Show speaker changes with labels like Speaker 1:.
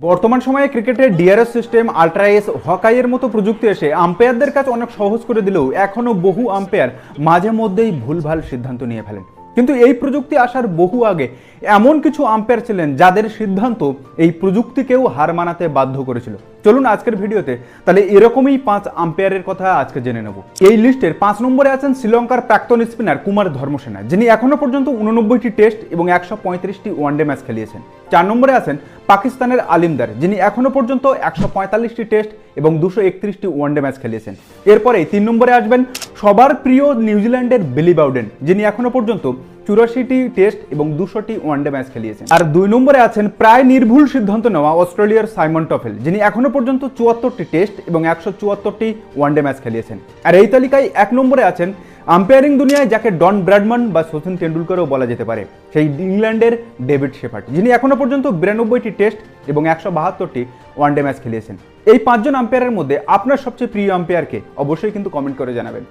Speaker 1: বর্তমান সময়ে ক্রিকেটের ডিআরএস সিস্টেম আল্ট্রাএস হকাইয়ের মতো প্রযুক্তি এসে আম্পায়ারদের কাছে অনেক সহজ করে দিলেও এখনও বহু আম্পায়ার মাঝে মধ্যেই ভুলভাল সিদ্ধান্ত নিয়ে ফেলেন। কিন্তু এই প্রযুক্তি আসার বহু আগে এমন কিছু আম্পায়ার ছিলেন যাদের সিদ্ধান্ত এই প্রযুক্তিকেও হার মানাতে বাধ্য করেছিল। চলুন আজকের ভিডিওতে তাহলে এরকমই পাঁচ আম্পায়ারের কথা আজকে জেনে নেব। এই লিস্টের পাঁচ নম্বরে আছেন শ্রীলঙ্কার প্রাক্তন স্পিনার কুমার ধর্মসেনা, যিনি এখনও পর্যন্ত উননব্বইটি টেস্ট এবং একশো পঁয়ত্রিশটি ওয়ানডে ম্যাচ খেলিয়েছেন। চার নম্বরে আছেন পাকিস্তানের আলিমদার যিনি এখনও পর্যন্ত একশো পঁয়তাল্লিশটি টেস্ট এবং দুশো একত্রিশটি ওয়ানডে ম্যাচ খেলিয়েছেন। এরপরে তিন নম্বরে আসবেন সবার প্রিয় নিউজিল্যান্ডের বিলি বাউডেন, যিনি এখনও পর্যন্ত চুরাশিটি টেস্ট এবং দুশোটি ওয়ানডে ম্যাচ খেলিয়েছেন। আর দুই নম্বরে আছেন প্রায় নির্ভুল সিদ্ধান্ত নেওয়া অস্ট্রেলিয়ার সাইমন টফেল, যিনি এখনও পর্যন্ত চুয়াত্তরটি টেস্ট এবং একশো চুয়াত্তরটি ওয়ানডে ম্যাচ খেলিয়েছেন। আর এই তালিকায় এক নম্বরে আছেন আম্পায়ারিং দুনিয়ায়, যাকে ডন ব্র্যাডমান বা সচিন তেন্ডুলকরও বলা যেতে পারে, সেই ইংল্যান্ডের ডেভিড শেফার্ড, যিনি এখনও পর্যন্ত বিরানব্বইটি টেস্ট এবং একশো বাহাত্তরটি ওয়ানডে ম্যাচ খেলিয়েছেন। এই পাঁচজন আম্পায়ারের মধ্যে আপনার সবচেয়ে প্রিয় আম্পায়ারকে অবশ্যই কিন্তু কমেন্ট করে জানাবেন।